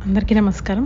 అందరికీ నమస్కారం.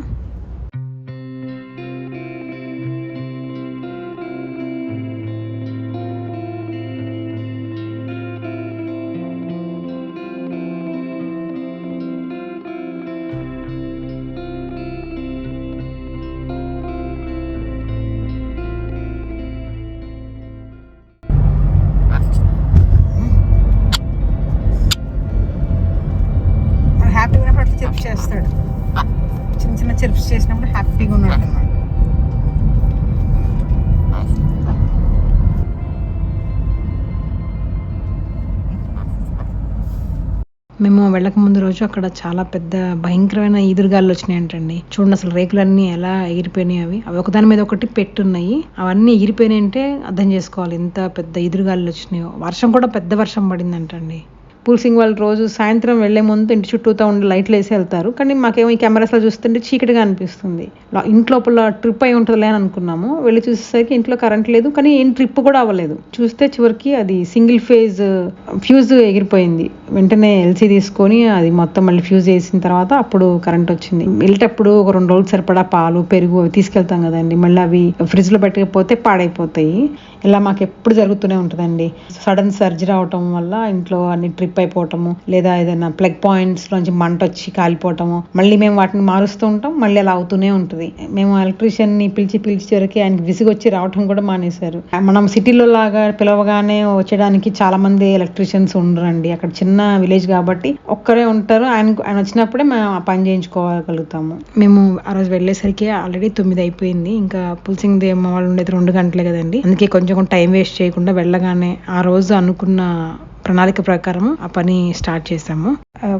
మేము వెళ్ళక ముందు రోజు అక్కడ చాలా పెద్ద భయంకరమైన ఈదురుగాలు వచ్చినాయంటండి. చూడండి అసలు రేకులన్నీ ఎలా ఎగిరిపోయినాయి అవి. అవి ఒకదాని మీద ఒకటి పెట్టున్నాయి. అవన్నీ ఎగిరిపోయినాయి అంటే అర్థం చేసుకోవాలి. ఎంత పెద్ద ఈదురుగాలు వచ్చినాయో. వర్షం కూడా పెద్ద వర్షం పడిందంటండి. పూల్సింగ్ వాళ్ళు రోజు సాయంత్రం వెళ్ళే ముందు ఇంటి చుట్టూతో ఉండి లైట్లు వేసి వెళ్తారు. కానీ మాకేమో ఈ కెమెరాస్లో చూస్తుంటే చీకటిగా అనిపిస్తుంది. ఇంట్లోపల ట్రిప్ అయి ఉంటుందిలే అని అనుకున్నాము. వెళ్ళి చూసేసరికి ఇంట్లో కరెంట్ లేదు కానీ ఏం ట్రిప్ కూడా అవ్వలేదు. చూస్తే చివరికి అది సింగిల్ ఫేజ్ ఫ్యూజ్ ఎగిరిపోయింది. వెంటనే ఎల్సీ తీసుకొని అది మొత్తం మళ్ళీ ఫ్యూజ్ వేసిన తర్వాత అప్పుడు కరెంట్ వచ్చింది. వెళ్ళేటప్పుడు ఒక రెండు రోజులు సరిపడా పాలు పెరుగు అవి తీసుకెళ్తాం కదండి. మళ్ళీ అవి ఫ్రిడ్జ్లో పెట్టకపోతే పాడైపోతాయి. ఇలా మాకు ఎప్పుడు జరుగుతూనే ఉంటుందండి. సడన్ సర్జరీ అవటం వల్ల ఇంట్లో అన్ని ట్రిప్ అయిపోవటము లేదా ఏదైనా ప్లగ్ పాయింట్స్ నుంచి మంట వచ్చి కాలిపోవటము మళ్ళీ మేము వాటిని మారుస్తూ ఉంటాం మళ్ళీ అలా అవుతూనే ఉంటుంది. మేము ఎలక్ట్రీషియన్ని పిలిచి పిలిచి చివరికి ఆయనకి విసిగొచ్చి రావటం కూడా మానేశారు. మనం సిటీలో లాగా పిలవగానే వచ్చేయడానికి చాలా మంది ఎలక్ట్రీషియన్స్ ఉండరండి. అక్కడ చిన్న విలేజ్ కాబట్టి ఒక్కరే ఉంటారు. ఆయన ఆయన వచ్చినప్పుడే మేము ఆ పని చేయించుకోగలుగుతాము. మేము ఆ రోజు వెళ్ళేసరికి ఆల్రెడీ తొమ్మిది అయిపోయింది. ఇంకా పులిసింగ్ దే మా వాళ్ళు ఉండేది రెండు గంటలే కదండి. అందుకే కొంచెం టైం వేస్ట్ చేయకుండా వెళ్ళగానే ఆ రోజు అనుకున్న ప్రణాళిక ప్రకారం ఆ పని స్టార్ట్ చేసాము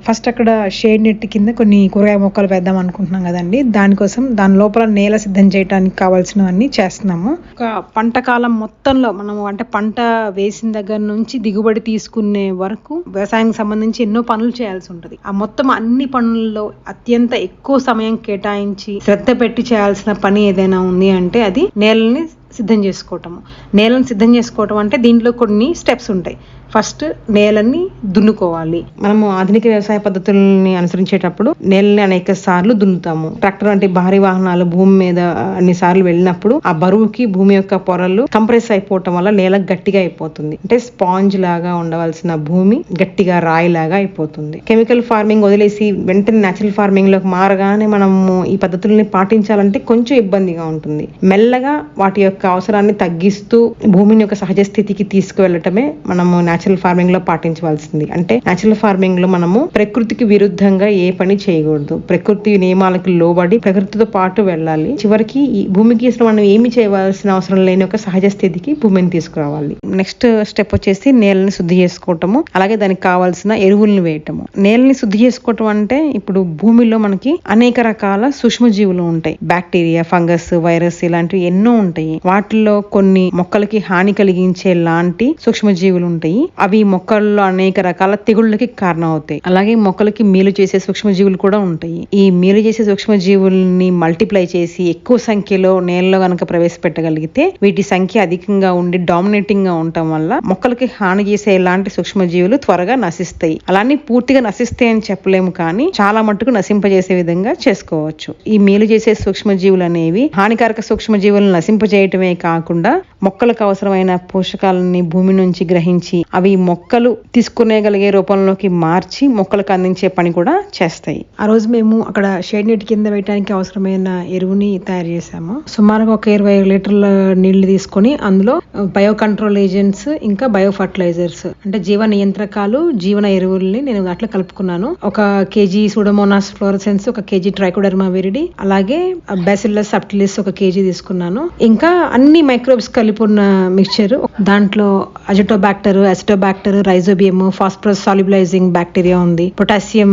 ఫస్ట్ అక్కడ షేడ్ నెట్ కింద కొన్ని కూరగాయ మొక్కలు వేద్దాం అనుకుంటున్నాం కదండి. దానికోసం దాని లోపల నేల సిద్ధం చేయడానికి కావాల్సినవన్నీ చేస్తున్నాము. ఒక పంట కాలం మొత్తంలో మనము అంటే పంట వేసిన దగ్గర నుంచి దిగుబడి తీసుకునే వరకు వ్యవసాయానికి సంబంధించి ఎన్నో పనులు చేయాల్సి ఉంటుంది. ఆ మొత్తం అన్ని పనుల్లో అత్యంత ఎక్కువ సమయం కేటాయించి శ్రద్ధ పెట్టి చేయాల్సిన పని ఏదైనా ఉంది అంటే అది నేలని సిద్ధం చేసుకోవటము. నేలను సిద్ధం చేసుకోవటం అంటే దీంట్లో కొన్ని స్టెప్స్ ఉంటాయి. ఫస్ట్ నేలని దున్నుకోవాలి. మనము ఆధునిక వ్యవసాయ పద్ధతుల్ని అనుసరించేటప్పుడు నేలని అనేక సార్లు దున్నుతాము. ట్రాక్టర్ వంటి భారీ వాహనాలు భూమి మీద అన్ని సార్లు వెళ్ళినప్పుడు ఆ బరువుకి భూమి యొక్క పొరలు కంప్రెస్ అయిపోవటం వల్ల నేల గట్టిగా అయిపోతుంది. అంటే స్పాంజ్ లాగా ఉండవలసిన భూమి గట్టిగా రాయిలాగా అయిపోతుంది. కెమికల్ ఫార్మింగ్ వదిలేసి వెంటనే న్యాచురల్ ఫార్మింగ్లోకి మారగానే మనము ఈ పద్ధతుల్ని పాటించాలంటే కొంచెం ఇబ్బందిగా ఉంటుంది. మెల్లగా వాటి యొక్క అవసరాన్ని తగ్గిస్తూ భూమిని యొక్క సహజ స్థితికి తీసుకువెళ్ళటమే మనము న్యాచురల్ ఫార్మింగ్లో పాటించవలసింది. అంటే న్యాచురల్ ఫార్మింగ్లో మనము ప్రకృతికి విరుద్ధంగా ఏ పని చేయకూడదు. ప్రకృతి నియమాలకు లోబడి ప్రకృతితో పాటు వెళ్ళాలి. చివరికి ఈ భూమికి అసలు మనం ఏమి చేయవలసిన అవసరం లేని ఒక సహజ స్థితికి భూమిని తీసుకురావాలి. నెక్స్ట్ స్టెప్ వచ్చేసి నేలని శుద్ధి చేసుకోవటము. అలాగే దానికి కావాల్సిన ఎరువులను వేయటము. నేలని శుద్ధి చేసుకోవటం అంటే ఇప్పుడు భూమిలో మనకి అనేక రకాల సూక్ష్మజీవులు ఉంటాయి. బ్యాక్టీరియా ఫంగస్ వైరస్ ఇలాంటివి ఎన్నో ఉంటాయి. వాటిల్లో కొన్ని మొక్కలకి హాని కలిగించే లాంటి సూక్ష్మజీవులు ఉంటాయి అవి మొక్కల్లో అనేక రకాల తెగుళ్ళకి కారణం అవుతాయి అలాగే మొక్కలకి మేలు చేసే సూక్ష్మజీవులు కూడా ఉంటాయి. ఈ మేలు చేసే సూక్ష్మజీవుల్ని మల్టిప్లై చేసి ఎక్కువ సంఖ్యలో నేలలో గనక ప్రవేశపెట్టగలిగితే వీటి సంఖ్య అధికంగా ఉండి డామినేటింగ్గా ఉండటం వల్ల మొక్కలకి హాని చేసే ఎలాంటి సూక్ష్మజీవులు త్వరగా నశిస్తాయి. అలానే పూర్తిగా నశిస్తాయి అని చెప్పలేము కానీ చాలా మట్టుకు నశింపజేసే విధంగా చేసుకోవచ్చు. ఈ మేలు చేసే సూక్ష్మజీవులు అనేవి హానికారక సూక్ష్మజీవులను నశింపజేయటమే కాకుండా మొక్కలకు అవసరమైన పోషకాలని భూమి నుంచి గ్రహించి అవి మొక్కలు తీసుకునేగలిగే రూపంలోకి మార్చి మొక్కలకు అందించే పని కూడా చేస్తాయి. ఆ రోజు మేము అక్కడ షేడ్ నెట్ కింద వేయడానికి అవసరమైన ఎరువుని తయారు చేసాము సుమారుగా ఒక ఇరవై లీటర్ల నీళ్ళు తీసుకొని అందులో బయో కంట్రోల్ ఏజెంట్స్ ఇంకా బయో ఫర్టిలైజర్స్ అంటే జీవ నియంత్రకాలు జీవన ఎరువుల్ని నేను అట్లా కలుపుకున్నాను. ఒక కేజీ సూడోమోనాస్ ఫ్లోరసెన్స్ ఒక కేజీ ట్రైకోడర్మా విరిడి అలాగే బెసిల్లస్ సప్టిలిస్ ఒక కేజీ తీసుకున్నాను. ఇంకా అన్ని మైక్రోబ్స్ కలిపి ఉన్న మిక్చర్ దాంట్లో azotobacter acetobacter rhizobium phosphorus solubilizing bacteria ఉంది పొటాషియం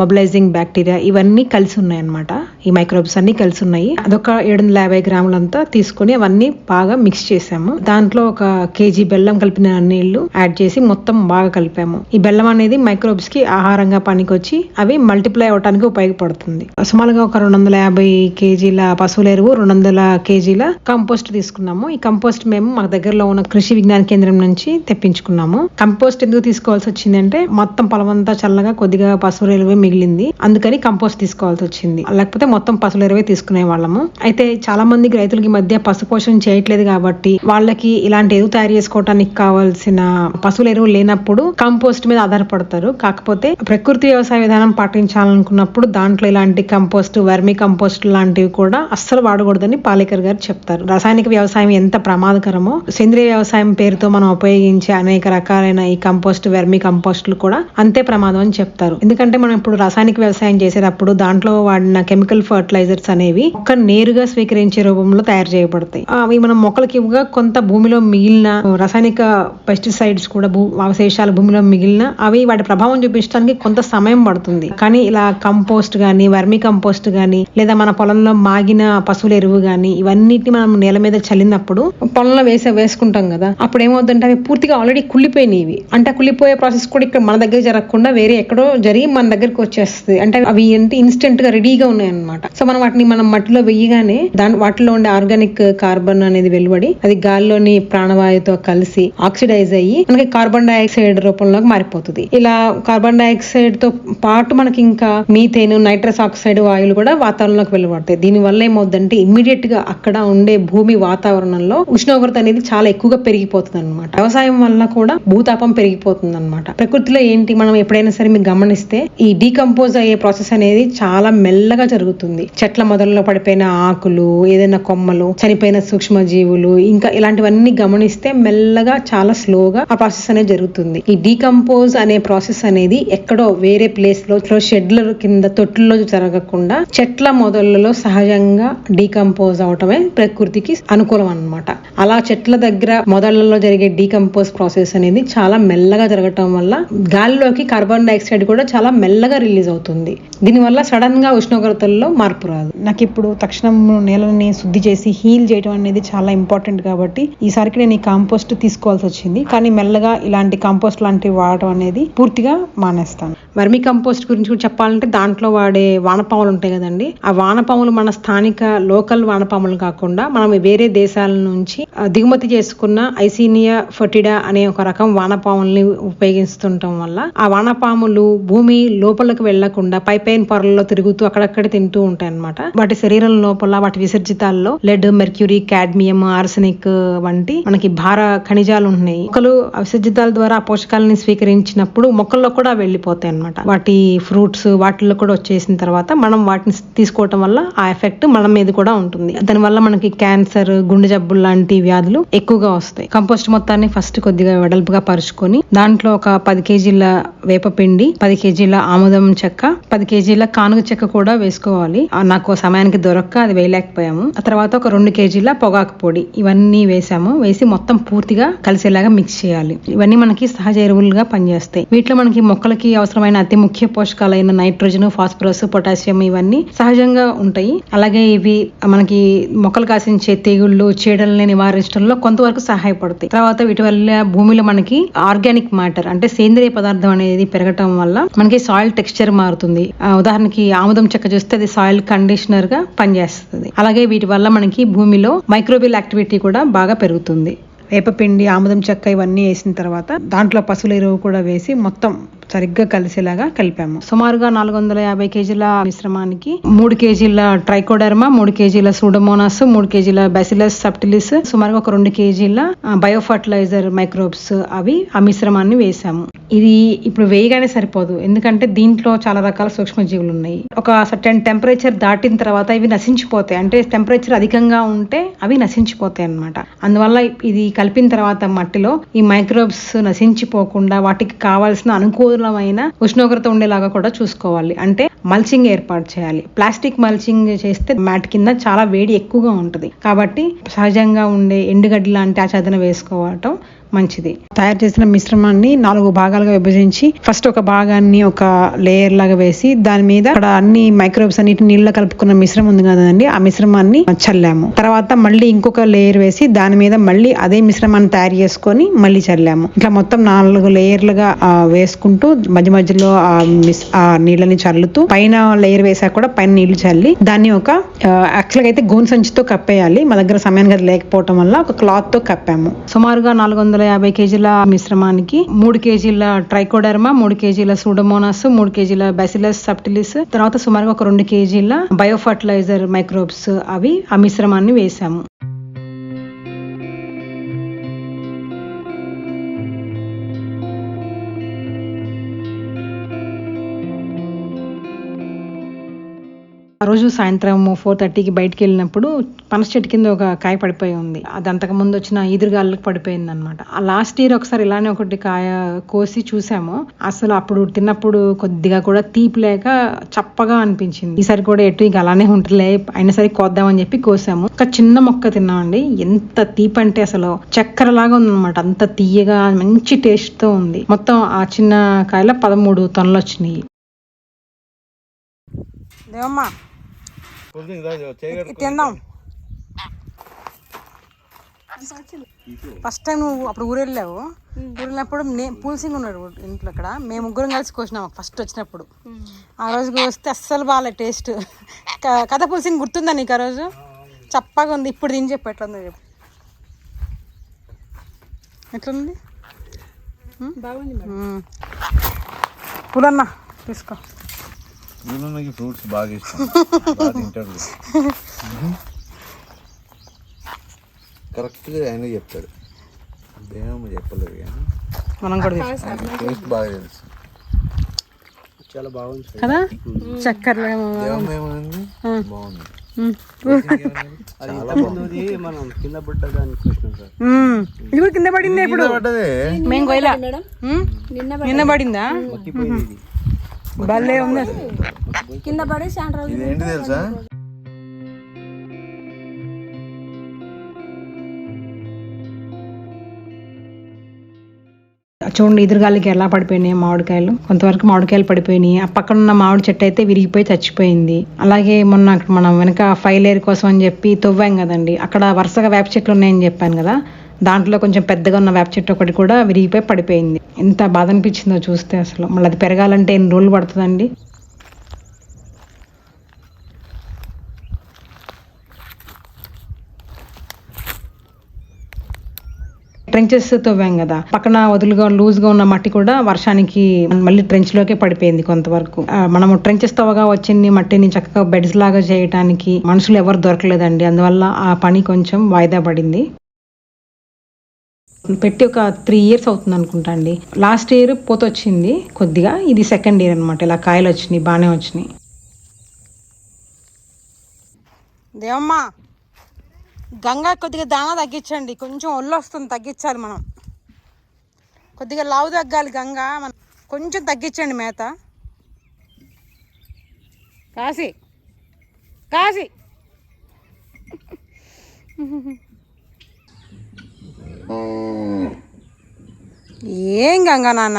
మొబిలైజింగ్ బ్యాక్టీరియా ఇవన్నీ కలిసి ఉన్నాయన్నమాట. ఈ మైక్రోబ్స్ అన్ని కలిసి ఉన్నాయి. అదొక ఏడు వందల యాభై గ్రాములంతా తీసుకొని అవన్నీ బాగా మిక్స్ చేసాము. దాంట్లో ఒక కేజీ బెల్లం కలిపిన నీళ్ళు యాడ్ చేసి మొత్తం బాగా కలిపాము. ఈ బెల్లం అనేది మైక్రోబ్స్కి ఆహారంగా పనికొచ్చి అవి మల్టిప్లై అవడానికి ఉపయోగపడుతుంది. సుమారుగా ఒక రెండు వందల యాభై కేజీల పశువుల ఎరువు రెండు వందల కేజీల కంపోస్ట్ తీసుకున్నాము. ఈ కంపోస్ట్ మేము మా దగ్గరలో ఉన్న కృషి విజ్ఞాన కేంద్రం నుంచి తెప్పించుకున్నాము. కంపోస్ట్ ఎందుకు తీసుకోవాల్సి వచ్చిందంటే మొత్తం పొలమంతా చల్లగా కొద్దిగా పశువుల ఎరువే మిగిలింది. అందుకని కంపోస్ట్ తీసుకోవాల్సి వచ్చింది. లేకపోతే మొత్తం పశువుల ఎరువే తీసుకునే వాళ్ళము. అయితే చాలా మందికి రైతులకి మధ్య పశుపోషణ చేయట్లేదు కాబట్టి వాళ్ళకి ఇలాంటి ఎరువు తయారు చేసుకోవడానికి కావాల్సిన పశువుల ఎరువు లేనప్పుడు కంపోస్ట్ మీద ఆధారపడతారు. కాకపోతే ప్రకృతి వ్యవసాయ విధానం పాటించాలనుకున్నప్పుడు దాంట్లో ఇలాంటి కంపోస్ట్ వర్మి కంపోస్ట్ లాంటివి కూడా అస్సలు వాడకూడదని పాలేకర్ గారు చెప్తారు. రసాయన వ్యవసాయం ఎంత ప్రమాదకరమో సేంద్రియ వ్యవసాయం పేరుతో మనం ఉపయోగించే అనేక రకాలైన ఈ కంపోస్ట్ వెర్మి కంపోస్ట్లు కూడా అంతే ప్రమాదం అని చెప్తారు. ఎందుకంటే మనం ఇప్పుడు రసాయనిక వ్యవసాయం చేసేటప్పుడు దాంట్లో వాడిన కెమికల్ ఫర్టిలైజర్స్ అనేవి మొక్క నేరుగా స్వీకరించే రూపంలో తయారు చేయబడతాయి. అవి మనం మొక్కలకి ఇవ్వగా కొంత భూమిలో మిగిలిన రసాయనిక పెస్టిసైడ్స్ కూడా భూ అవశేషాలు భూమిలో మిగిలిన అవి వాటి ప్రభావం చూపించడానికి కొంత సమయం పడుతుంది. కానీ ఇలా కంపోస్ట్ కానీ వర్మి కంపోస్ట్ కానీ లేదా మన పొలంలో మాగిన పశువుల ఎరువు కానీ ఇవన్నిటిని మనం నేల మీద చల్లినప్పుడు పొలంలో వేసే వేసుకుంటాం కదా అప్పుడు ఏమవుతుందంటే అవి పూర్తిగా ఆల్రెడీ కుళ్ళిపోయినవి అంటే కుళ్ళిపోయే ప్రాసెస్ కూడా ఇక్కడ మన దగ్గర జరగకుండా వేరే ఎక్కడో జరిగి మన దగ్గరకు వచ్చేస్తుంది. అంటే అవి ఏంటి ఇన్స్టెంట్గా రెడీగా ఉన్నాయన్నమాట. సో మనం వాటిని మనం మట్టిలో వెయ్యగానే దాని వాటిలో ఉండే ఆర్గానిక్ కార్బన్ అనేది వెలువడి అది గాల్లోని ప్రాణవాయుతో కలిసి ఆక్సిడైజ్ అయ్యి మనకి కార్బన్ డైఆక్సైడ్ రూపంలోకి మారిపోతుంది. ఇలా కార్బన్ డైఆక్సైడ్తో పాటు మనకి ఇంకా మీథేన్ నైట్రస్ ఆక్సైడ్ వాయువులు కూడా వాతావరణంలోకి వెలువడతాయి. దీని వల్ల ఏమవుతుందంటే ఇమ్మీడియట్గా అక్కడ ఉండే భూమి వాతావరణంలో ఉష్ణోగ్రత అనేది చాలా ఎక్కువగా పెరిగిపోతుంది అనమాట వ్యవసాయం వల్ల కూడా భూతాపం పెరిగిపోతుంది అనమాట ప్రకృతిలో ఏంటి మనం ఎప్పుడైనా సరే మీరు గమనిస్తే ఈ డీకంపోజ్ అయ్యే ప్రాసెస్ అనేది చాలా మెల్లగా జరుగుతుంది. చెట్ల మొదల్లో పడిపోయిన ఆకులు ఏదైనా కొమ్మలు చనిపోయిన సూక్ష్మ జీవులు ఇంకా ఇలాంటివన్నీ గమనిస్తే మెల్లగా చాలా స్లోగా ఆ ప్రాసెస్ అనేది జరుగుతుంది. ఈ డీకంపోజ్ అనే ప్రాసెస్ అనేది ఎక్కడో వేరే ప్లేస్లో షెడ్ల కింద తొట్టుల్లో జరగకుండా చెట్ల మొదలలో సహజంగా డీకంపోజ్ అవటమే ప్రకృతికి అనుకూలం అనమాట అలా చెట్ల దగ్గర మొదళ్ళలో జరిగే డీకంపోజ్ ప్రాసెస్ అనేది చాలా మెల్లగా జరగటం వల్ల గాలిలోకి కార్బన్ డైఆక్సైడ్ కూడా చాలా మెల్లగా రిలీజ్ అవుతుంది. దీనివల్ల సడన్గా ఉష్ణోగ్రతల్లో మార్పు రాదు. నాకు ఇప్పుడు తక్షణం నేలని శుద్ధి చేసి హీల్ చేయడం అనేది చాలా ఇంపార్టెంట్ కాబట్టి ఈసారికి నేను ఈ కాంపోస్ట్ తీసుకోవాల్సి వచ్చింది. కానీ మెల్లగా ఇలాంటి కాంపోస్ట్ లాంటివి వాడటం అనేది పూర్తిగా మానేస్తాను. వర్మి కంపోస్ట్ గురించి కూడా చెప్పాలంటే దాంట్లో వాడే వానపాములు ఉంటాయి కదండి. ఆ వానపాములు మన స్థానిక లోకల్ వానపాములు కాకుండా మనం వేరే దేశాల నుంచి దిగుమతి చేసుకున్న ఐసీనియా ఫొటిడా అనే ఒక రకం వానపాముల్ని ఉపయోగిస్తుండటం వల్ల ఆ వానపాములు భూమి లోపలకు వెళ్ళకుండా పై పైన పొరల్లో తిరుగుతూ అక్కడక్కడ తింటూ ఉంటాయి అన్నమాట వాటి శరీరం లోపల వాటి విసర్జితాల్లో లెడ్ మెర్క్యూరీ కాడ్మియం ఆర్సనిక్ వంటి మనకి భార ఖనిజాలు ఉన్నాయి మొక్కలు విసర్జితాల ద్వారా పోషకాలని స్వీకరించినప్పుడు మొక్కల్లో కూడా వెళ్ళిపోతాయి అనమాట వాటి ఫ్రూట్స్ వాటిల్లో కూడా వచ్చేసిన తర్వాత మనం వాటిని తీసుకోవటం వల్ల ఆ ఎఫెక్ట్ మన మీద కూడా ఉంటుంది. దానివల్ల మనకి క్యాన్సర్ గుండె జబ్బులు లాంటి వ్యాధులు ఎక్కువగా వస్తాయి. కంపోస్ట్ మొత్తాన్ని ఫస్ట్ కొద్దిగా వెడల్పుగా పరుచుకొని దాంట్లో ఒక పది కేజీల వేపపిండి పది కేజీల ఆముదం చెక్క పది కేజీల కానుగ చెక్క కూడా వేసుకోవాలి. నాకు సమయానికి దొరక్క అది వేయలేకపోయాము. ఆ తర్వాత ఒక రెండు కేజీల పొగాకు పొడి ఇవన్నీ వేసాము. వేసి మొత్తం పూర్తిగా కలిసేలాగా మిక్స్ చేయాలి. ఇవన్నీ మనకి సహజ ఎరువులుగా పనిచేస్తాయి. వీటిలో మనకి మొక్కలకి అవసరమైన అతి ముఖ్య పోషకాలైన నైట్రోజన్ ఫాస్ఫరస్ పొటాషియం ఇవన్నీ సహజంగా ఉంటాయి. అలాగే ఇవి మనకి మొక్కలు కాసించే తెగుళ్ళు చీడల్ని నివారించడంలో కొంతవరకు సహాయపడతాయి. తర్వాత వీటి వల్ల భూమిలో మనకి ఆర్గానిక్ మ్యాటర్ అంటే సేంద్రియ పదార్థం అనేది పెరగటం వల్ల మనకి సాయిల్ టెక్స్చర్ మారుతుంది. ఉదాహరణకి ఆముదం చెక్క చూస్తే అది సాయిల్ కండిషనర్గా పనిచేస్తుంది. అలాగే వీటి వల్ల మనకి భూమిలో మైక్రోబియల్ యాక్టివిటీ కూడా బాగా పెరుగుతుంది. వేపపిండి ఆముదం చెక్క ఇవన్నీ వేసిన తర్వాత దాంట్లో పశువుల ఎరువు కూడా వేసి మొత్తం సరిగ్గా కలిసేలాగా కలిపాము. సుమారుగా నాలుగు వందల యాభై కేజీల మిశ్రమానికి మూడు కేజీల ట్రైకోడర్మా మూడు కేజీల సూడోమోనాస్ మూడు కేజీల బెసిలస్ సప్టిలిస్ సుమారుగా ఒక రెండు కేజీల బయో ఫర్టిలైజర్ మైక్రోబ్స్ అవి ఆ మిశ్రమాన్ని వేసాము. ఇది ఇప్పుడు వేయగానే సరిపోదు. ఎందుకంటే దీంట్లో చాలా రకాల సూక్ష్మజీవులు ఉన్నాయి. ఒక సర్టెన్ టెంపరేచర్ దాటిన తర్వాత ఇవి నశించిపోతాయి. అంటే టెంపరేచర్ అధికంగా ఉంటే అవి నశించిపోతాయి అన్నమాట. అందువల్ల ఇది కలిపిన తర్వాత మట్టిలో ఈ మైక్రోబ్స్ నశించిపోకుండా వాటికి కావాల్సిన అనుకూలమైన ఉష్ణోగ్రత ఉండేలాగా కూడా చూసుకోవాలి. అంటే మల్చింగ్ ఏర్పాటు చేయాలి. ప్లాస్టిక్ మల్చింగ్ చేస్తే మ్యాట్ కింద చాలా వేడి ఎక్కువగా ఉంటుంది. కాబట్టి సహజంగా ఉండే ఎండుగడ్డి లాంటి ఆచాదన వేసుకోవటం మంచిది. తయారు చేసిన మిశ్రమాన్ని నాలుగు భాగాలుగా విభజించి ఫస్ట్ ఒక భాగాన్ని ఒక లేయర్ లాగా వేసి దాని మీద అక్కడ అన్ని మైక్రోబ్స్ అన్నిటి నీళ్ళలో కలుపుకున్న మిశ్రమం ఉంది కదండి ఆ మిశ్రమాన్ని చల్లాము. తర్వాత మళ్ళీ ఇంకొక లేయర్ వేసి దాని మీద మళ్ళీ అదే మిశ్రమాన్ని తయారు చేసుకొని మళ్ళీ చల్లాము. ఇట్లా మొత్తం నాలుగు లేయర్లుగా వేసుకుంటూ మధ్య మధ్యలో ఆ మిస్ ఆ నీళ్ళని చల్లుతూ పైన లేయర్ వేసాక కూడా పైన నీళ్ళు చల్లి దాన్ని ఒక యాక్చువల్గా అయితే గోన్ సంచితో కప్పేయాలి. మా దగ్గర సమయానికి అది లేకపోవటం వల్ల ఒక క్లాత్తో కప్పాము. సుమారుగా నాలుగు వందల యాభై కేజీల మిశ్రమానికి మూడు కేజీల ట్రైకోడర్మా మూడు కేజీల సూడోమోనాస్ మూడు కేజీల బెసిలస్ సప్టిలిస్ తర్వాత సుమారుగా ఒక రెండు కేజీల బయో ఫర్టిలైజర్ మైక్రోబ్స్ అవి ఆ మిశ్రమాన్ని వేసాము. ఆ రోజు సాయంత్రం ఫోర్ థర్టీకి బయటికి వెళ్ళినప్పుడు పనస చెట్టు కింద ఒక కాయ పడిపోయి ఉంది. అది అంతకు ముందు వచ్చిన ఈదురుగాళ్ళకి పడిపోయింది అనమాట ఆ లాస్ట్ ఇయర్ ఒకసారి ఇలానే ఒకటి కాయ కోసి చూసాము. అసలు అప్పుడు తిన్నప్పుడు కొద్దిగా కూడా తీపి లేక చప్పగా అనిపించింది. ఈసారి కూడా ఎటు ఇక అలానే ఉంటుందిలే అయినా సరే కోద్దామని చెప్పి కోసాము. ఒక చిన్న మొక్క తిన్నామండి. ఎంత తీపి అంటే అసలు చక్కెర లాగా ఉందన్నమాట. అంత తీయగా మంచి టేస్ట్తో ఉంది. మొత్తం ఆ చిన్న కాయలో పదమూడు తొనలు వచ్చినాయి. దేవమ్మా తిందాం. ఫస్ట్ టైం నువ్వు అప్పుడు ఊరు వెళ్ళావు. ఊరు వెళ్ళినప్పుడు నే పూల్సింగ్ ఉన్నాడు ఇంట్లో అక్కడ. మేము ముగ్గురం కలిసి కోసినాము ఫస్ట్ వచ్చినప్పుడు. ఆ రోజు కోస్తే అస్సలు బాగాలే టేస్ట్ కథ పూల్సింగ్ గుర్తుందా నీకు ఆ రోజు? చప్పగా ఉంది. ఇప్పుడు తిని చెప్పు ఎట్లుందో చెప్పు. ఎట్లుంది? బాగుంది మ్మ్. పులన్న తీసుకో. నాకు ఫ్రూట్స్ బాగా ఇష్టం. బాగా తింటాడు కరెక్ట్గా ఆయన చెప్తాడు. దేమో చెప్పలేదు కానీ మనం కూడా టేస్ట్ బాగా తెలుసు. చాలా బాగుంది కదా? చక్కెర బాగుంది. అది ముందుది మనం కింద పడిందే ఇప్పుడు. మేము? నిన్న పడిందా? భలే ఉంది. కింద పడి ఇది ఏంటి తెలుసా? చూడండి ఎదురుగాలికి ఎలా పడిపోయినాయి మామిడికాయలు. కొంతవరకు మామిడికాయలు పడిపోయినాయి. ఆ పక్కన ఉన్న మామిడి చెట్టు అయితే విరిగిపోయి చచ్చిపోయింది. అలాగే మొన్న అక్కడ మనం వెనక ఫైలేర్ కోసం అని చెప్పి తవ్వాం కదండి. అక్కడ వరుసగా వేప చెట్లు ఉన్నాయని చెప్పాను కదా. దాంట్లో కొంచెం పెద్దగా ఉన్న వేప చెట్టు ఒకటి కూడా విరిగిపోయి పడిపోయింది. ఎంత బాధ అనిపించిందో చూస్తే అసలు. మళ్ళీ అది పెరగాలంటే ఎన్ని రోజులు పడుతుందండి? ట్రెంచెస్ తవ్వాం కదా. పక్కన వదులుగా లూజ్గా ఉన్న మట్టి కూడా వర్షానికి మళ్ళీ ట్రెంచ్లోకే పడిపోయింది కొంతవరకు. మనము ట్రెంచెస్ తవ్వగా వచ్చింది మట్టిని చక్కగా బెడ్స్ లాగా చేయడానికి మనుషులు ఎవరు దొరకలేదండి. అందువల్ల ఆ పని కొంచెం వాయిదా పడింది. పెట్టి ఒక త్రీ ఇయర్స్ అవుతుంది అనుకుంటా అండి. లాస్ట్ ఇయర్ పూత వచ్చింది. కొద్దిగా ఇది సెకండ్ ఇయర్ అనమాట ఇలా కాయలు వచ్చినాయి బాగానే వచ్చినాయి. దేవమ్మా గంగా కొద్దిగా దానా తగ్గించండి. కొంచెం ఒళ్ళు వస్తుంది తగ్గించాలి మనం. కొద్దిగా లావు తగ్గాలి గంగా. మనం కొంచెం తగ్గించండి మేత. కాశీ. కాశీ. ఏం గంగా నాన్న?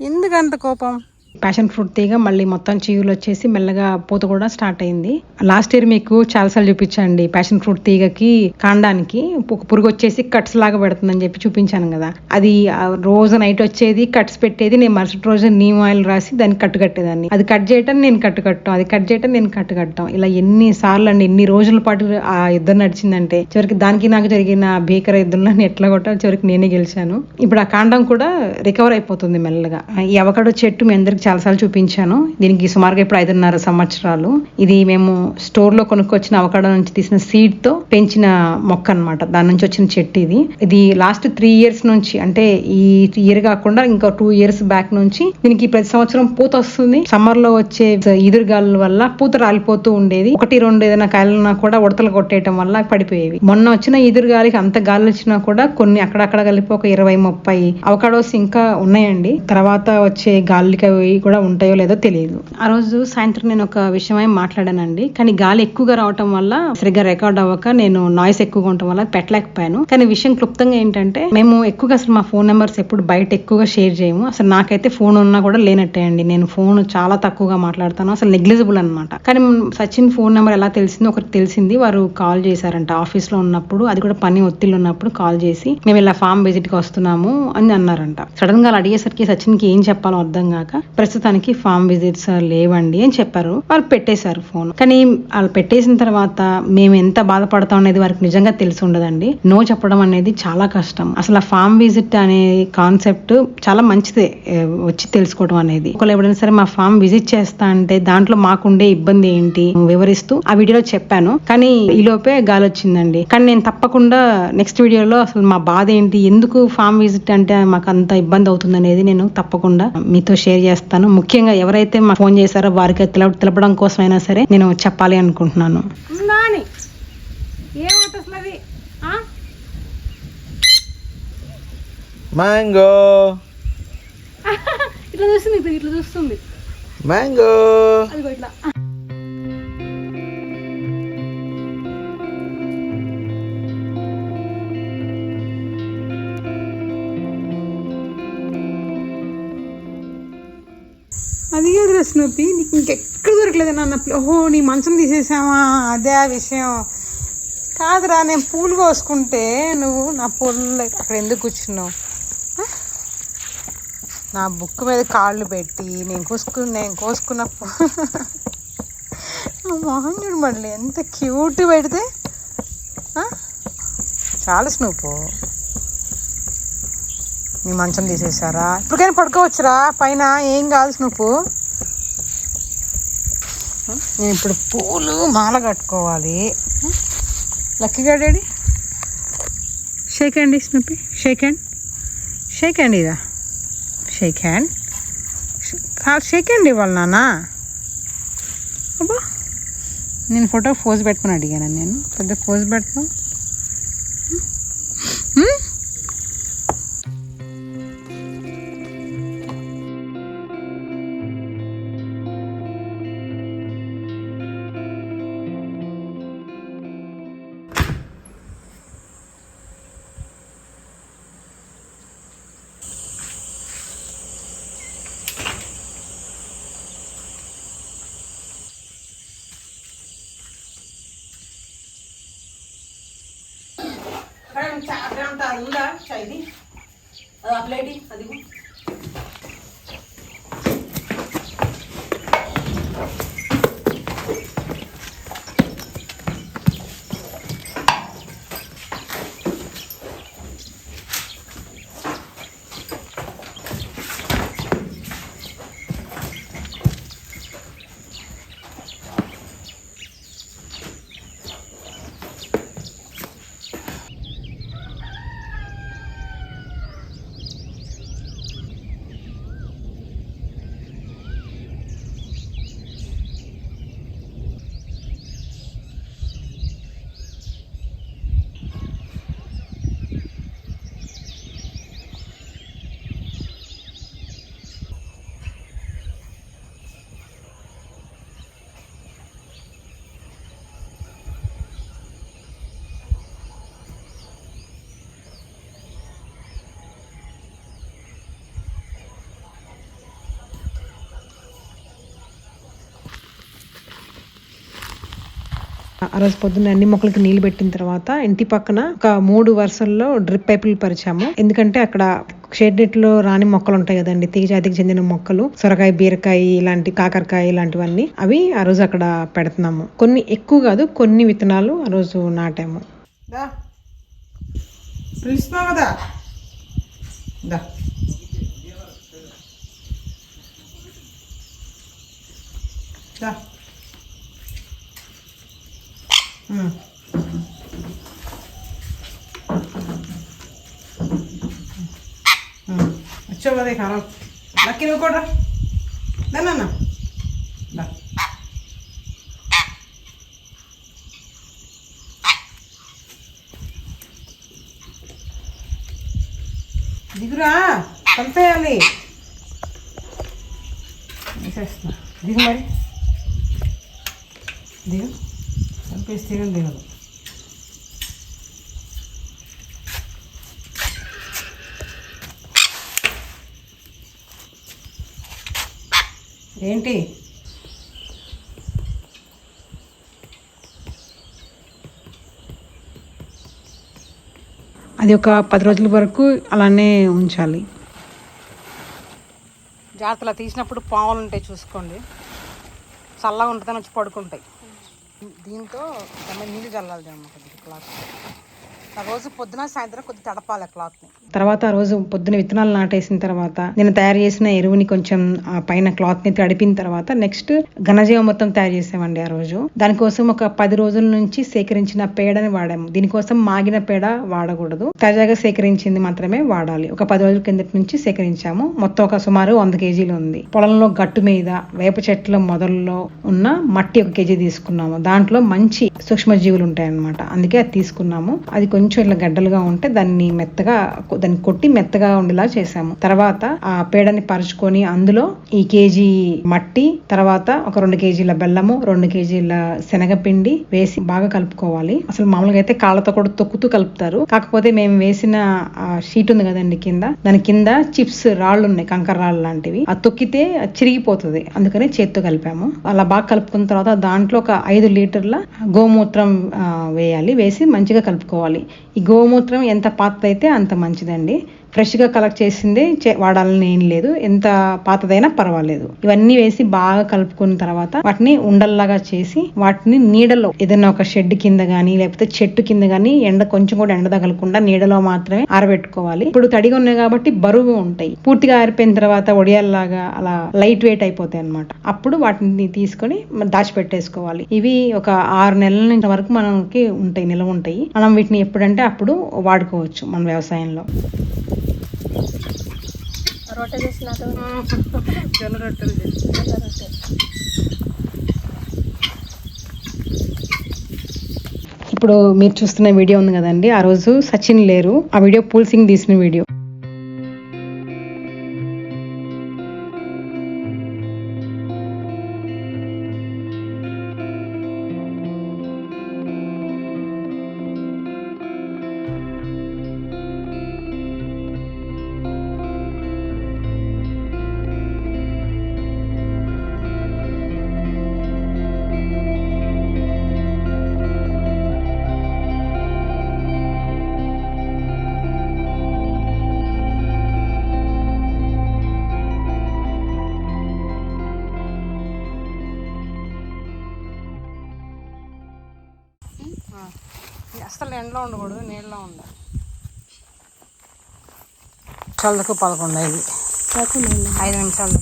ఎందుకంత కోపం? ప్యాషన్ ఫ్రూట్ తీగ మళ్ళీ మొత్తం చీవులు వచ్చేసి మెల్లగా పూత కూడా స్టార్ట్ అయింది. లాస్ట్ ఇయర్ మీకు చాలాసార్లు చూపించండి ప్యాషన్ ఫ్రూట్ తీగకి కాండానికి. ఒక పురుగు వచ్చేసి కట్స్ లాగా పెడుతుందని చెప్పి చూపించాను కదా. అది రోజు నైట్ వచ్చేది కట్స్ పెట్టేది నేను మరుసటి రోజు నీమ్ ఆయిల్ రాసి దాన్ని కట్టు కట్టేదాన్ని. అది కట్ చేయటం నేను కట్టు కట్టడం అది కట్ చేయటం నేను కట్టు కట్టడం. ఇలా ఎన్ని సార్లు అండి ఎన్ని రోజుల పాటు ఆ యుద్ధం నడిచిందంటే. చివరికి దానికి నాకు జరిగిన భీకర యుద్ధంలో ఎట్లా కొట్టాలి చివరికి నేనే గెలిచాను. ఇప్పుడు ఆ కాండం కూడా రికవర్ అయిపోతుంది మెల్లగా. ఈ అవకాడో చెట్టు మీ అందరికి చాలాసార్లు చూపించాను. దీనికి సుమారుగా ఇప్పుడు ఐదున్నర సంవత్సరాలు. ఇది మేము స్టోర్లో కొనుక్కొచ్చిన అవకాడో నుంచి తీసిన సీడ్తో పెంచిన మొక్క అన్నమాట. దాని నుంచి వచ్చిన చెట్టు ఇది. ఇది లాస్ట్ త్రీ ఇయర్స్ నుంచి అంటే ఈ ఇయర్ కాకుండా ఇంకా టూ ఇయర్స్ బ్యాక్ నుంచి దీనికి ప్రతి సంవత్సరం పూత వస్తుంది. సమ్మర్లో వచ్చే ఈదురుగాల వల్ల పూత రాలిపోతూ ఉండేది. ఒకటి రెండు ఏదైనా కాయలున్నా కూడా ఉడతలు కొట్టేయటం వల్ల పడిపోయేవి. మొన్న వచ్చిన ఈదురుగాలికి అంత గాలి వచ్చినా కూడా కొన్ని అక్కడక్కడ కలిపి ఒక ఇరవై ముప్పై అవకాడోస్ ఇంకా ఉన్నాయండి. తర్వాత వచ్చే గాలికి అవి కూడా ఉంటాయో లేదో తెలియదు. ఆ రోజు సాయంత్రం నేను ఒక విషయమై మాట్లాడానండి. కానీ గాలి ఎక్కువగా రావటం వల్ల సరిగ్గా రికార్డ్ అవ్వక నేను నాయిస్ ఎక్కువగా ఉండటం వల్ల పెట్టలేకపోయాను. కానీ విషయం క్లుప్తంగా ఏంటంటే మేము ఎక్కువగా అసలు మా ఫోన్ నెంబర్స్ ఎప్పుడు బయట ఎక్కువగా షేర్ చేయము. అసలు నాకైతే ఫోన్ ఉన్నా కూడా లేనట్టే అండి. నేను ఫోన్ చాలా తక్కువగా మాట్లాడతాను. అసలు నెగ్లిజిబుల్ అనమాట కానీ సచిన్ ఫోన్ నెంబర్ ఎలా తెలిసిందో ఒకరికి తెలిసింది. వారు కాల్ చేశారంట. ఆఫీస్లో ఉన్నప్పుడు అది కూడా పని ఒత్తిళ్ళు ఉన్నప్పుడు కాల్ చేసి మేము ఇలా ఫామ్ విజిట్కి వస్తున్నాము అని అన్నారంట. సడన్గా అలా అడిగేసరికి సచిన్కి ఏం చెప్పాలో అర్థం కాక ప్రస్తుతానికి ఫామ్ విజిట్స్ లేవండి అని చెప్పారు. వాళ్ళు పెట్టేశారు ఫోన్. కానీ వాళ్ళు పెట్టేసిన తర్వాత మేము ఎంత బాధపడతాం అనేది వారికి నిజంగా తెలిసి ఉండదండి. నో చెప్పడం అనేది చాలా కష్టం. అసలు ఆ ఫామ్ విజిట్ అనే కాన్సెప్ట్ చాలా మంచిదే వచ్చి తెలుసుకోవడం అనేది. ఒకవేళ ఎవరైనా సరే మా ఫామ్ విజిట్ చేస్తా అంటే దాంట్లో మాకుండే ఇబ్బంది ఏంటి వివరిస్తూ ఆ వీడియోలో చెప్పాను. కానీ ఈ లోపే గాలి వచ్చిందండి. కానీ నేను తప్పకుండా నెక్స్ట్ వీడియోలో అసలు మా బాధ ఏంటి ఎందుకు ఫామ్ విజిట్ అంటే మాకు అంత ఇబ్బంది అవుతుంది అనేది నేను తప్పకుండా మీతో షేర్ చేస్తాను ముఖ్యంగా ఎవరైతే మాకు ఫోన్ చేశారో వారికి తెల- తెలపడం కోసమైనా సరే నేను చెప్పాలి అనుకుంటున్నాను? మ్యాంగో! ఇట్లా చూస్తుంది ఇట్లా చూస్తుంది. మ్యాంగో! అదిగో ఇట్లా. అది కాదురా స్నూపి నీకు ఇంకెక్కడ దొరకలేదు నాన్న ఓహో నీ మంచం తీసేసావా? అదే ఆ విషయం. కాదురా నేను పూలు కోసుకుంటే నువ్వు నా పూలు అక్కడ ఎందుకు కూర్చున్నావు? నా బుక్ మీద కాళ్ళు పెట్టి నేను కోసుకు నేను కోసుకున్న పూ- చూడు మళ్ళీ ఎంత క్యూట్ పెడితే. చాలా స్నూపు. మీ మంచం తీసేసారా ఇప్పటికైనా పడుకోవచ్చురా? పైన ఏం కాదు స్నూపు. నేను ఇప్పుడు పూలు మాల కట్టుకోవాలి. లక్కీగా daddy shake hand Snoopy. Shake hand. Shake hand ఇదా షేక్ హ్యాండ్. షేక్ హ్యాండ్ ఇవ్వాలి నాన్న. అబ్బా. నేను ఫోటో పోజ్ పెట్టుకుని అడిగాను నేను? పెద్ద పోజ్ పెట్టను ఆ రోజు పొద్దున్న అన్ని మొక్కలకి నీళ్ళు పెట్టిన తర్వాత ఇంటి పక్కన ఒక మూడు వరుసల్లో డ్రిప్ పైపులు పరిచాము. ఎందుకంటే అక్కడ షేడ్లో రాని మొక్కలు ఉంటాయి కదండి తీగ జాతికి చెందిన మొక్కలు సొరకాయ బీరకాయ ఇలాంటి కాకరకాయ ఇలాంటివన్నీ అవి ఆ రోజు అక్కడ పెడుతున్నాము. కొన్ని ఎక్కువ కాదు కొన్ని విత్తనాలు ఆ రోజు నాటాము. పిలుస్తున్నావు కదా? దా. దా. ఉమ్. ఉమ్. వచ్చావు కదా ఖారం లక్కీ నువ్వు కూడా దా నాన్న దా దిగురా పంపేయాలి తీసేస్తున్నా దిగు మరి దిగు చంపేసి దిగను దిగదు ఏంటి? అది ఒక పది రోజుల వరకు అలానే ఉంచాలి. జాగ్రత్తగా తీసినప్పుడు పాములు ఉంటాయి చూసుకోండి. చల్లగా ఉంటుందని వచ్చి పడుకుంటాయి. దీంతో దాని నీళ్ళు చల్లాలి అమ్మ కొద్దిగా క్లాత్ రోజు పొద్దున సాయంత్రం కొద్దిగా తడపాలి క్లాత్ తర్వాత ఆ రోజు పొద్దున విత్తనాలు నాటేసిన తర్వాత నేను తయారు చేసిన ఎరువుని కొంచెం ఆ పైన క్లాత్ని తడిపిన తర్వాత నెక్స్ట్ ఘనజీవ మొత్తం తయారు చేసామండి ఆ రోజు. దానికోసం ఒక పది రోజుల నుంచి సేకరించిన పేడని వాడాము. దీనికోసం మాగిన పేడ వాడకూడదు. తాజాగా సేకరించింది మాత్రమే వాడాలి. ఒక పది రోజుల కిందటి నుంచి సేకరించాము. మొత్తం ఒక సుమారు వంద కేజీలు ఉంది. పొలంలో గట్టు మీద వేప చెట్ల మొదల్లో ఉన్న మట్టి ఒక కేజీ తీసుకున్నాము. దాంట్లో మంచి సూక్ష్మజీవులు ఉంటాయన్నమాట. అందుకే అది తీసుకున్నాము. అది కొంచెం కొంచెం ఇట్లా గడ్డలుగా ఉంటే దాన్ని మెత్తగా దాన్ని కొట్టి మెత్తగా ఉండేలా చేసాము తర్వాత ఆ పేడని పరుచుకొని అందులో ఈ కేజీ మట్టి తర్వాత ఒక రెండు కేజీల బెల్లము రెండు కేజీల శనగపిండి వేసి బాగా కలుపుకోవాలి. అసలు మామూలుగా అయితే కాళ్ళతో కూడా తొక్కుతూ కలుపుతారు. కాకపోతే మేము వేసిన షీట్ ఉంది కదండి కింద దాని కింద చిప్స్ రాళ్ళు ఉన్నాయి కంకర రాళ్ళు లాంటివి. ఆ తొక్కితే చిరిగిపోతుంది. అందుకని చేత్తో కలిపాము. అలా బాగా కలుపుకున్న తర్వాత దాంట్లో ఒక ఐదు లీటర్ల గోమూత్రం వేయాలి. వేసి మంచిగా కలుపుకోవాలి. ఈ గోమూత్రం ఎంత పాతదైతే అంత మంచిదండి. ఫ్రెష్గా కలెక్ట్ చేసిందే చే- వాడాలని ఏం లేదు. ఎంత పాతదైనా పర్వాలేదు. ఇవన్నీ వేసి బాగా కలుపుకున్న తర్వాత వాటిని ఉండల్లాగా చేసి వాటిని నీడలో ఏదైనా ఒక షెడ్ కింద కానీ లేకపోతే చెట్టు కింద కానీ ఎండ కొంచెం కూడా ఎండ తగలకుండా నీడలో మాత్రమే ఆరబెట్టుకోవాలి. ఇప్పుడు తడిగా ఉన్నాయి కాబట్టి బరువు ఉంటాయి. పూర్తిగా ఆరిపోయిన తర్వాత ఒడియాల్లాగా అలా లైట్ వెయిట్ అయిపోతాయి అన్నమాట. అప్పుడు వాటిని తీసుకొని దాచిపెట్టేసుకోవాలి. ఇవి ఒక ఆరు నెలల నుంచి వరకు మనకి ఉంటాయి నిల్వ ఉంటాయి. మనం వీటిని ఎప్పుడంటే అప్పుడు వాడుకోవచ్చు మన వ్యవసాయంలో. రొట్టె చేసినాక జొన్న రొట్టెలు చేసి రొట్టె ఇప్పుడు మీరు చూస్తున్న వీడియో ఉంది కదండి ఆ రోజు సచిన్ లేరు ఆ వీడియో పూల్ సింగ్ తీసిన వీడియో. ఇది అస్సలు ఎండలో ఉండకూడదు నీళ్ళలో ఉండాలి. చల్లకు పదకొండు ఐదు ఐదు నిమిషాలు.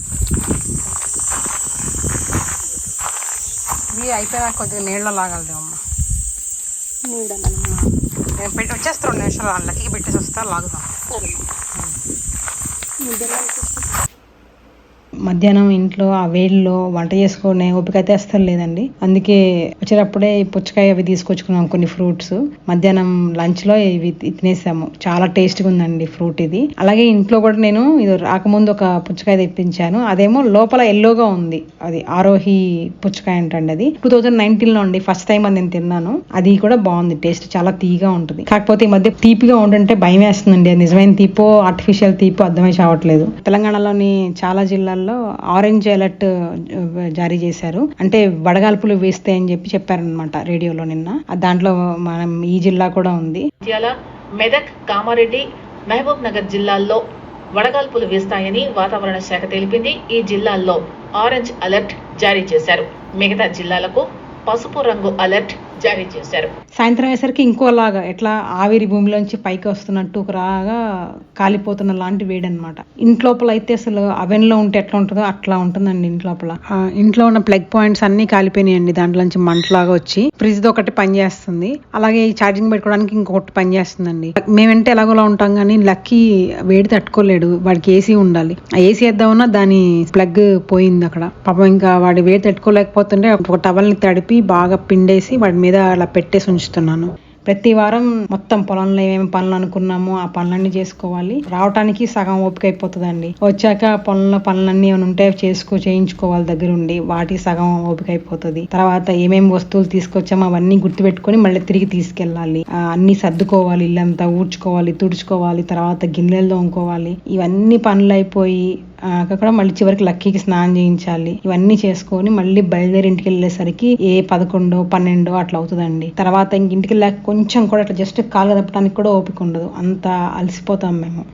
ఇవి అయిపోయినాక కొద్దిగా నీళ్ళలో లాగాలి అమ్మ నేను పెట్టి వచ్చేస్తా రెండు నిమిషాలు వాళ్ళకి పెట్టేసి వస్తా లాగుదాం మధ్యాహ్నం ఇంట్లో ఆ వేడిలో వంట చేసుకునే ఓపిక అయితే అస్సలు లేదండి. అందుకే వచ్చేటప్పుడే ఈ పుచ్చకాయ అవి తీసుకొచ్చుకున్నాం కొన్ని ఫ్రూట్స్. మధ్యాహ్నం లంచ్లో ఇవి తినేసాము. చాలా టేస్ట్గా ఉందండి ఫ్రూట్ ఇది. అలాగే ఇంట్లో కూడా నేను ఇది రాకముందు ఒక పుచ్చకాయ తెప్పించాను. అదేమో లోపల ఎల్లోగా ఉంది. అది ఆరోహి పుచ్చకాయ అంటండి అది. టూ థౌజండ్ నైన్టీన్లో అండి. ఫస్ట్ టైం అది నేను తిన్నాను. అది కూడా బాగుంది. టేస్ట్ చాలా తీగా ఉంటుంది. కాకపోతే ఈ మధ్య తీపిగా ఉంటుంటే భయం వేస్తుందండి అది నిజమైన తీపో ఆర్టిఫిషియల్ తీపో అర్థమై చావట్లేదు. తెలంగాణలోని చాలా జిల్లాల్లో ఆరెంజ్ అలర్ట్ జారీ చేశారు. అంటే వడగాల్పులు వేస్తాయని చెప్పి చెప్పారనమాట రేడియోలో నిన్న. దాంట్లో మనం ఈ జిల్లా కూడా ఉంది. మెదక్ కామారెడ్డి మహబూబ్ నగర్ జిల్లాల్లో వడగాల్పులు వీస్తాయని వాతావరణ శాఖ తెలిపింది. ఈ జిల్లాల్లో ఆరెంజ్ అలర్ట్ జారీ చేశారు. మిగతా జిల్లాలకు పసుపు రంగు అలర్ట్ జారీ చేశారు. సాయంత్రం అయ్యేసరికి ఇంకోలాగా ఎట్లా ఆవిరి భూమిలోంచి పైకి వస్తున్నట్టు ఒక రాగా కాలిపోతున్న లాంటి వేడి అనమాట ఇంట్లోపల అయితే అసలు అవెన్లో ఉంటే ఎట్లా ఉంటుందో అట్లా ఉంటుందండి ఇంట్లోపల. ఇంట్లో ఉన్న ప్లగ్ పాయింట్స్ అన్ని కాలిపోయినాయండి దాంట్లోంచి మంటలాగా వచ్చి. ఫ్రిడ్జ్ ఒకటి పనిచేస్తుంది. అలాగే ఈ ఛార్జింగ్ పెట్టుకోవడానికి ఇంకొకటి పని చేస్తుందండి మేమంటే ఎలాగోలా ఉంటాం కానీ లక్కీ వేడి తట్టుకోలేడు. వాడికి ఏసీ ఉండాలి. ఆ ఏసీ వేద్దామన్నా దాని ప్లగ్ పోయింది అక్కడ. పాపం ఇంకా వాడి వేడి తట్టుకోలేకపోతుంటే ఒక టవల్ని తడిపి బాగా పిండేసి వాడి మీద అలా పెట్టేసి ఉంచుతున్నాను. ప్రతి వారం మొత్తం పొలంలో ఏమేమి పనులు అనుకున్నామో ఆ పనులన్నీ చేసుకోవాలి. రావటానికి సగం ఓపిక అయిపోతుందండి. వచ్చాక పొలంలో పనులన్నీ ఏమైనా ఉంటే చేసుకో చేయించుకోవాలి దగ్గర ఉండి వాటికి సగం ఓపిక అయిపోతుంది. తర్వాత ఏమేమి వస్తువులు తీసుకొచ్చామో అవన్నీ గుర్తుపెట్టుకొని మళ్ళీ తిరిగి తీసుకెళ్ళాలి. అన్ని సర్దుకోవాలి. ఇల్లంతా ఊడ్చుకోవాలి తుడుచుకోవాలి. తర్వాత గిన్నెలు తోముకోవాలి. ఇవన్నీ పనులు అయిపోయి అక్కడ మళ్ళీ చివరికి లక్కీకి స్నానం చేయించాలి. ఇవన్నీ చేసుకొని మళ్ళీ బయలుదేరి ఇంటికి వెళ్ళేసరికి ఏ పదకొండో పన్నెండో అట్లా అవుతుందండి. తర్వాత ఇంక ఇంటికి వెళ్ళాక కొంచెం కూడా అట్లా జస్ట్ కాలు కదపడానికి కూడా ఓపిక ఉండదు. అంత అలసిపోతాం మేము.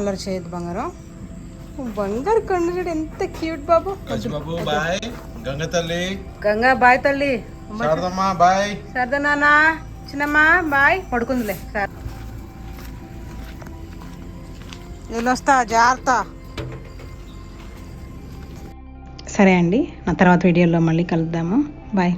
అల్లరి చేయొద్దు బంగారం. బంగారు కన్ను చూడు ఎంత క్యూట్ బాబు. బాబు బాయ్. గంగ తల్లి. గంగా బాయ్ తల్లి. శారదమ్మ బాయ్. నాన్న చిన్నమ్మా బాయ్. పడుకుందిలే సరే. వెళ్ళొస్తా జాగ్రత్త. సరే అండి నా తర్వాత వీడియోలో మళ్ళీ కలుద్దాము. బాయ్.